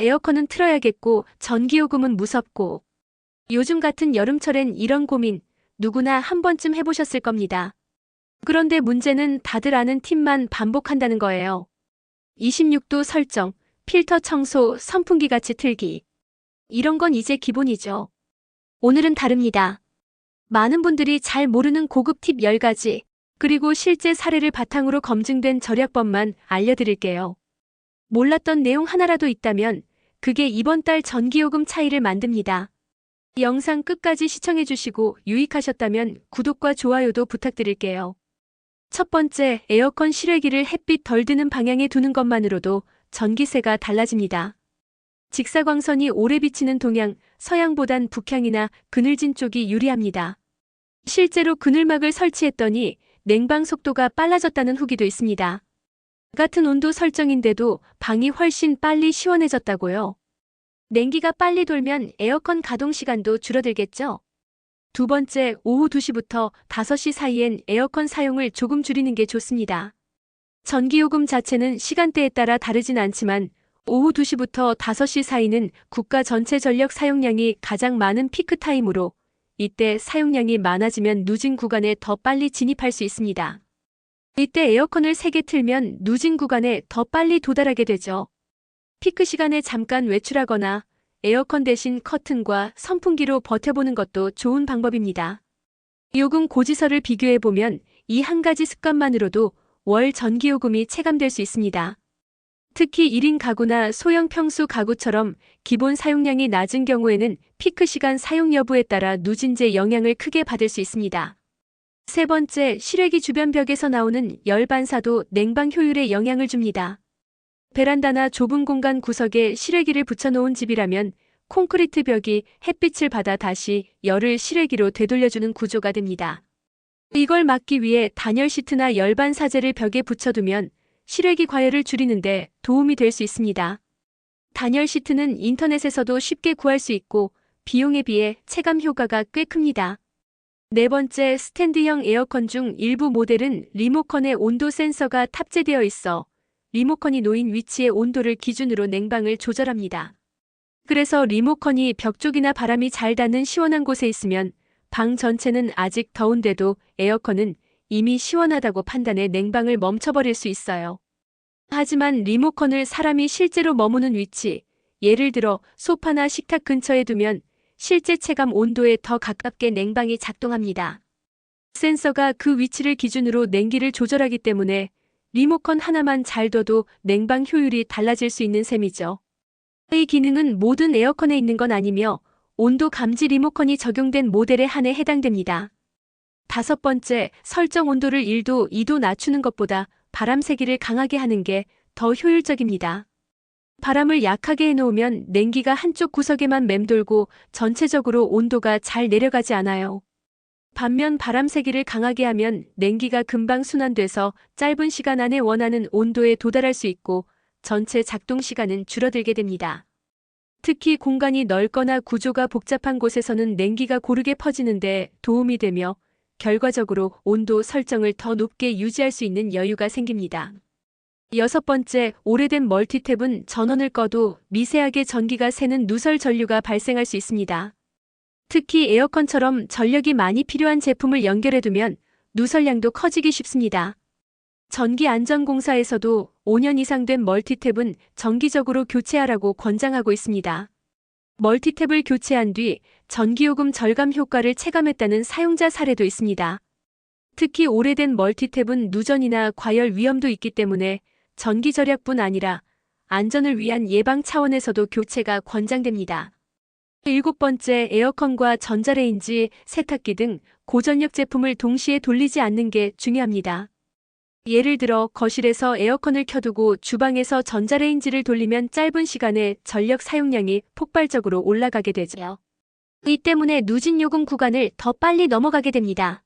에어컨은 틀어야겠고 전기요금은 무섭고 요즘 같은 여름철엔 이런 고민 누구나 한 번쯤 해보셨을 겁니다. 그런데 문제는 다들 아는 팁만 반복한다는 거예요. 26도 설정, 필터 청소, 선풍기 같이 틀기. 이런 건 이제 기본이죠. 오늘은 다릅니다. 많은 분들이 잘 모르는 고급 팁 10가지, 그리고 실제 사례를 바탕으로 검증된 절약법만 알려드릴게요. 몰랐던 내용 하나라도 있다면 그게 이번 달 전기요금 차이를 만듭니다. 영상 끝까지 시청해주시고 유익하셨다면 구독과 좋아요도 부탁드릴게요. 첫 번째, 에어컨 실외기를 햇빛 덜 드는 방향에 두는 것만으로도 전기세가 달라집니다. 직사광선이 오래 비치는 동양, 서양보단 북향이나 그늘진 쪽이 유리합니다. 실제로 그늘막을 설치했더니 냉방 속도가 빨라졌다는 후기도 있습니다. 같은 온도 설정인데도 방이 훨씬 빨리 시원해졌다고요. 냉기가 빨리 돌면 에어컨 가동 시간도 줄어들겠죠? 두 번째, 오후 2시부터 5시 사이엔 에어컨 사용을 조금 줄이는 게 좋습니다. 전기요금 자체는 시간대에 따라 다르진 않지만 오후 2시부터 5시 사이는 국가 전체 전력 사용량이 가장 많은 피크 타임으로 이때 사용량이 많아지면 누진 구간에 더 빨리 진입할 수 있습니다. 이때 에어컨을 3개 틀면 누진 구간에 더 빨리 도달하게 되죠. 피크 시간에 잠깐 외출하거나 에어컨 대신 커튼과 선풍기로 버텨보는 것도 좋은 방법입니다. 요금 고지서를 비교해보면 이 한 가지 습관만으로도 월 전기요금이 체감될 수 있습니다. 특히 1인 가구나 소형 평수 가구처럼 기본 사용량이 낮은 경우에는 피크 시간 사용 여부에 따라 누진제 영향을 크게 받을 수 있습니다. 세 번째, 실외기 주변 벽에서 나오는 열 반사도 냉방 효율에 영향을 줍니다. 베란다나 좁은 공간 구석에 실외기를 붙여놓은 집이라면 콘크리트 벽이 햇빛을 받아 다시 열을 실외기로 되돌려주는 구조가 됩니다. 이걸 막기 위해 단열 시트나 열반 사제를 벽에 붙여두면 실외기 과열을 줄이는데 도움이 될 수 있습니다. 단열 시트는 인터넷에서도 쉽게 구할 수 있고 비용에 비해 체감 효과가 꽤 큽니다. 네 번째 스탠드형 에어컨 중 일부 모델은 리모컨에 온도 센서가 탑재되어 있어 리모컨이 놓인 위치의 온도를 기준으로 냉방을 조절합니다. 그래서 리모컨이 벽 쪽이나 바람이 잘 닿는 시원한 곳에 있으면 방 전체는 아직 더운데도 에어컨은 이미 시원하다고 판단해 냉방을 멈춰버릴 수 있어요. 하지만 리모컨을 사람이 실제로 머무는 위치, 예를 들어 소파나 식탁 근처에 두면 실제 체감 온도에 더 가깝게 냉방이 작동합니다. 센서가 그 위치를 기준으로 냉기를 조절하기 때문에 리모컨 하나만 잘 둬도 냉방 효율이 달라질 수 있는 셈이죠. 이 기능은 모든 에어컨에 있는 건 아니며 온도 감지 리모컨이 적용된 모델에 한해 해당됩니다. 다섯 번째, 설정 온도를 1도, 2도 낮추는 것보다 바람 세기를 강하게 하는 게 더 효율적입니다. 바람을 약하게 해놓으면 냉기가 한쪽 구석에만 맴돌고 전체적으로 온도가 잘 내려가지 않아요. 반면 바람 세기를 강하게 하면 냉기가 금방 순환돼서 짧은 시간 안에 원하는 온도에 도달할 수 있고 전체 작동 시간은 줄어들게 됩니다. 특히 공간이 넓거나 구조가 복잡한 곳에서는 냉기가 고르게 퍼지는데 도움이 되며 결과적으로 온도 설정을 더 높게 유지할 수 있는 여유가 생깁니다. 여섯 번째, 오래된 멀티탭은 전원을 꺼도 미세하게 전기가 새는 누설 전류가 발생할 수 있습니다. 특히 에어컨처럼 전력이 많이 필요한 제품을 연결해두면 누설량도 커지기 쉽습니다. 전기안전공사에서도 5년 이상 된 멀티탭은 정기적으로 교체하라고 권장하고 있습니다. 멀티탭을 교체한 뒤 전기요금 절감 효과를 체감했다는 사용자 사례도 있습니다. 특히 오래된 멀티탭은 누전이나 과열 위험도 있기 때문에 전기 절약뿐 아니라 안전을 위한 예방 차원에서도 교체가 권장됩니다. 일곱 번째, 에어컨과 전자레인지, 세탁기 등 고전력 제품을 동시에 돌리지 않는 게 중요합니다. 예를 들어 거실에서 에어컨을 켜두고 주방에서 전자레인지를 돌리면 짧은 시간에 전력 사용량이 폭발적으로 올라가게 되죠. 이 때문에 누진 요금 구간을 더 빨리 넘어가게 됩니다.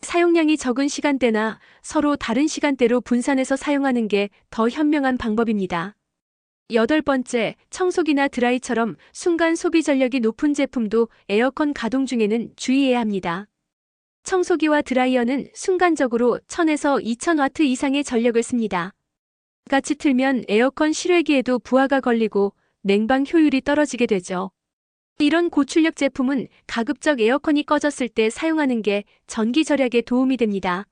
사용량이 적은 시간대나 서로 다른 시간대로 분산해서 사용하는 게 더 현명한 방법입니다. 여덟 번째, 청소기나 드라이처럼 순간 소비 전력이 높은 제품도 에어컨 가동 중에는 주의해야 합니다. 청소기와 드라이어는 순간적으로 1000에서 2000와트 이상의 전력을 씁니다. 같이 틀면 에어컨 실외기에도 부하가 걸리고 냉방 효율이 떨어지게 되죠. 이런 고출력 제품은 가급적 에어컨이 꺼졌을 때 사용하는 게 전기 절약에 도움이 됩니다.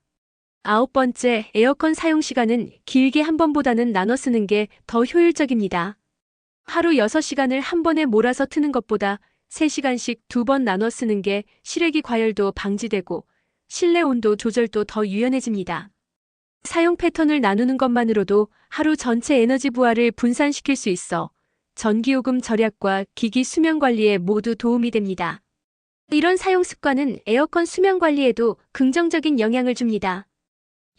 아홉 번째, 에어컨 사용 시간은 길게 한 번보다는 나눠 쓰는 게 더 효율적입니다. 하루 6시간을 한 번에 몰아서 트는 것보다 3시간씩 두 번 나눠 쓰는 게 실외기 과열도 방지되고 실내 온도 조절도 더 유연해집니다. 사용 패턴을 나누는 것만으로도 하루 전체 에너지 부하를 분산시킬 수 있어 전기요금 절약과 기기 수명 관리에 모두 도움이 됩니다. 이런 사용 습관은 에어컨 수명 관리에도 긍정적인 영향을 줍니다.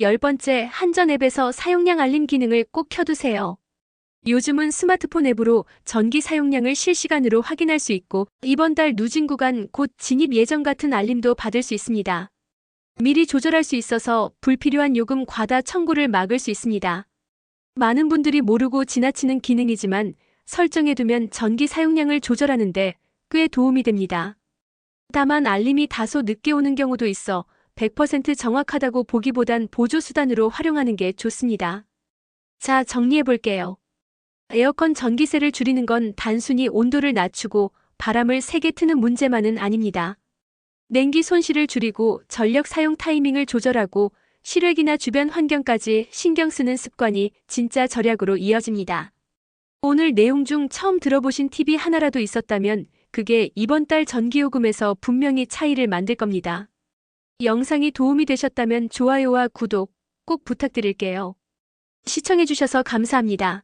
열 번째, 한전 앱에서 사용량 알림 기능을 꼭 켜두세요. 요즘은 스마트폰 앱으로 전기 사용량을 실시간으로 확인할 수 있고 이번 달 누진 구간 곧 진입 예정 같은 알림도 받을 수 있습니다. 미리 조절할 수 있어서 불필요한 요금 과다 청구를 막을 수 있습니다. 많은 분들이 모르고 지나치는 기능이지만 설정해두면 전기 사용량을 조절하는데 꽤 도움이 됩니다. 다만 알림이 다소 늦게 오는 경우도 있어 100% 정확하다고 보기보단 보조수단으로 활용하는 게 좋습니다. 자, 정리해볼게요. 에어컨 전기세를 줄이는 건 단순히 온도를 낮추고 바람을 세게 트는 문제만은 아닙니다. 냉기 손실을 줄이고 전력 사용 타이밍을 조절하고 실외기나 주변 환경까지 신경 쓰는 습관이 진짜 절약으로 이어집니다. 오늘 내용 중 처음 들어보신 팁이 하나라도 있었다면 그게 이번 달 전기요금에서 분명히 차이를 만들 겁니다. 영상이 도움이 되셨다면 좋아요와 구독 꼭 부탁드릴게요. 시청해주셔서 감사합니다.